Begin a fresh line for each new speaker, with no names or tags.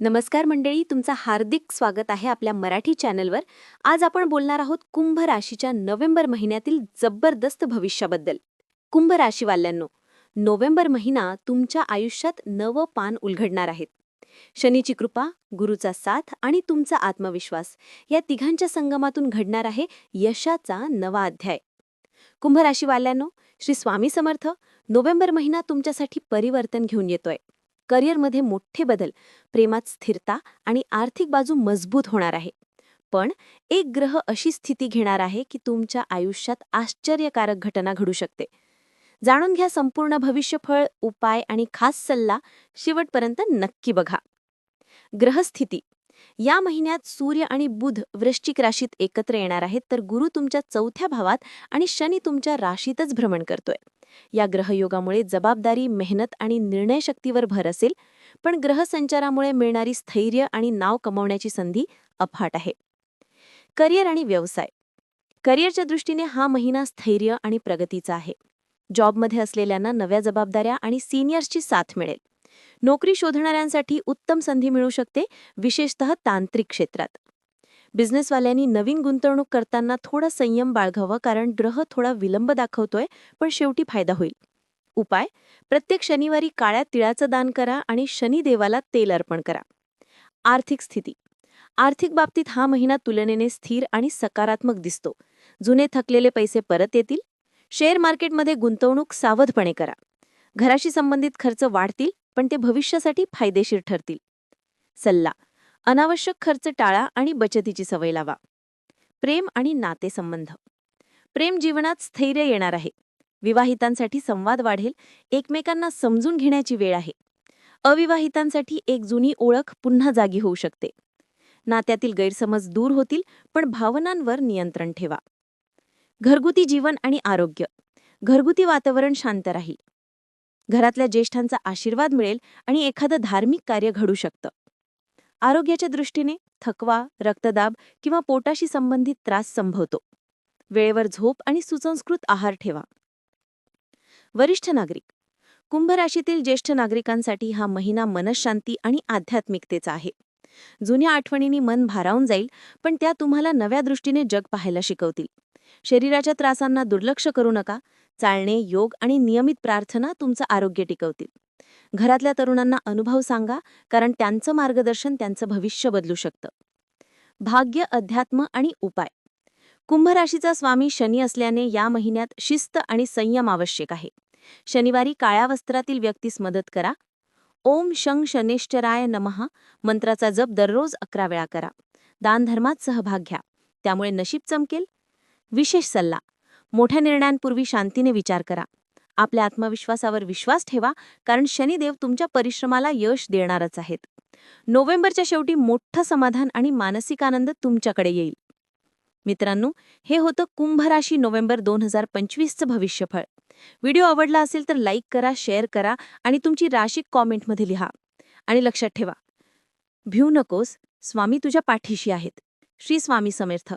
नमस्कार मंडळी तुमचं हार्दिक स्वागत आहे आपल्या मराठी चॅनलवर. आज आपण बोलणार आहोत कुंभ राशीच्या नोव्हेंबर महिन्यातील जबरदस्त भविष्याबद्दल. कुंभ राशीवाल्यांनो नोव्हेंबर महिना तुमच्या आयुष्यात नवं पान उलगडणार आहेत शनीची कृपा गुरुचा साथ आणि तुमचा आत्मविश्वास या तिघांच्या संगमातून घडणार आहे यशाचा नवा अध्याय. कुंभ राशीवाल्यांनो श्री स्वामी समर्थ नोव्हेंबर महिना तुमच्यासाठी परिवर्तन घेऊन येतोय. करिअरमध्ये मोठे बदल प्रेमात स्थिरता आणि आर्थिक बाजू मजबूत होणार आहे. पण एक ग्रह अशी स्थिती घेणार आहे की तुमच्या आयुष्यात आश्चर्यकारक घटना घडू शकते. जाणून घ्या संपूर्ण भविष्यफळ उपाय आणि खास सल्ला शेवटपर्यंत नक्की बघा. ग्रहस्थिती. या महिन्यात सूर्य आणि बुध वृश्चिक राशीत एकत्र येणार आहेत तर गुरु तुमच्या चौथ्या भावात आणि शनी तुमच्या राशीतच भ्रमण करतोय. या ग्रहयोगामुळे जबाबदारी मेहनत आणि निर्णयशक्तीवर भर असेल पण ग्रहसंचारामुळे मिळणारी स्थैर्य आणि नाव कमावण्याची संधी अफाट आहे. करिअर आणि व्यवसाय. करिअरच्या दृष्टीने हा महिना स्थैर्य आणि प्रगतीचा आहे. जॉबमध्ये असलेल्यांना नव्या जबाबदाऱ्या आणि सिनियर्सची साथ मिळेल. नोकरी शोधणाऱ्यांसाठी उत्तम संधी मिळू शकते विशेषतः तांत्रिक क्षेत्रात. बिझनेसवाल्यांनी नवीन गुंतवणूक करताना थोडा संयम बाळगावा कारण ग्रह थोडा विलंब दाखवतोय पण शेवटी फायदा होईल. उपाय प्रत्येक शनिवारी काळ्या तिळाचं दान करा आणि शनिदेवाला तेल अर्पण करा. आर्थिक स्थिती आर्थिक बाबतीत हा महिना तुलनेने स्थिर आणि सकारात्मक दिसतो. जुने थकलेले पैसे परत येतील. शेअर मार्केटमध्ये गुंतवणूक सावधपणे करा. घराशी संबंधित खर्च वाढतील. पण ते भविष्यासाठी फायदेशीर ठरतील. सल्ला अनावश्यक खर्च टाळा आणि बचतीची सवय लावा. प्रेम आणि नातेसंबंध. प्रेम जीवनात स्थैर्य येणार आहे. विवाहितांसाठी संवाद वाढेल एकमेकांना समजून घेण्याची वेळ आहे. अविवाहितांसाठी एक जुनी ओळख पुन्हा जागी होऊ शकते. नात्यातील गैरसमज दूर होतील पण भावनांवर नियंत्रण ठेवा. घरगुती जीवन आणि आरोग्य. घरगुती वातावरण शांत राहील. घरातल्या ज्येष्ठांचा आशीर्वाद मिळेल आणि एखादं धार्मिक कार्य घडू शकतं. आरोग्याच्या दृष्टीने थकवा रक्तदाब किंवा पोटाशी संबंधित त्रास संभवतो. वेळेवर झोप आणि सुसंस्कृत आहार ठेवा. वरिष्ठ नागरिक. कुंभ राशीतील ज्येष्ठ नागरिकांसाठी हा महिना मनशांती आणि आध्यात्मिकतेचा आहे. जुन्या आठवणींनी मन भारावून जाईल पण त्या तुम्हाला नव्या दृष्टीने जग पाहायला शिकवतील. शरीराच्या त्रासांना दुर्लक्ष करू नका. चालणे योग आणि नियमित प्रार्थना तुमचं आरोग्य टिकवतील. घरातल्या तरुणांना अनुभव सांगा कारण त्यांचं मार्गदर्शन त्यांचं भविष्य बदलू शकतं. भाग्य अध्यात्म आणि उपाय. कुंभ राशीचा स्वामी शनी असल्याने या महिन्यात शिस्त आणि संयम आवश्यक आहे. शनिवारी काळ्या वस्त्रातील व्यक्तीस मदत करा. ओम शं शनेश्चराय नमः. मंत्राचा जप दररोज अकरा वेळा करा. दानधर्मात सहभाग घ्या. त्यामुळे नशीब चमकेल विशेष सल्ला. मोठ्या निर्णयांपूर्वी शांतीने विचार करा. आपल्या आत्मविश्वासावर विश्वास ठेवा कारण शनिदेव तुमच्या परिश्रमाला यश देणारच आहेत. नोव्हेंबरच्या शेवटी मोठं समाधान आणि मानसिक आनंद तुमच्याकडे येईल. मित्रांनो हे होतं कुंभ राशी नोव्हेंबर दोन हजार पंचवीसचं भविष्यफळ. व्हिडिओ आवडला असेल तर लाईक करा शेअर करा आणि तुमची राशी कॉमेंटमध्ये लिहा. आणि लक्षात ठेवा भिऊ नकोस स्वामी तुझ्या पाठीशी आहेत. श्री स्वामी समर्थ.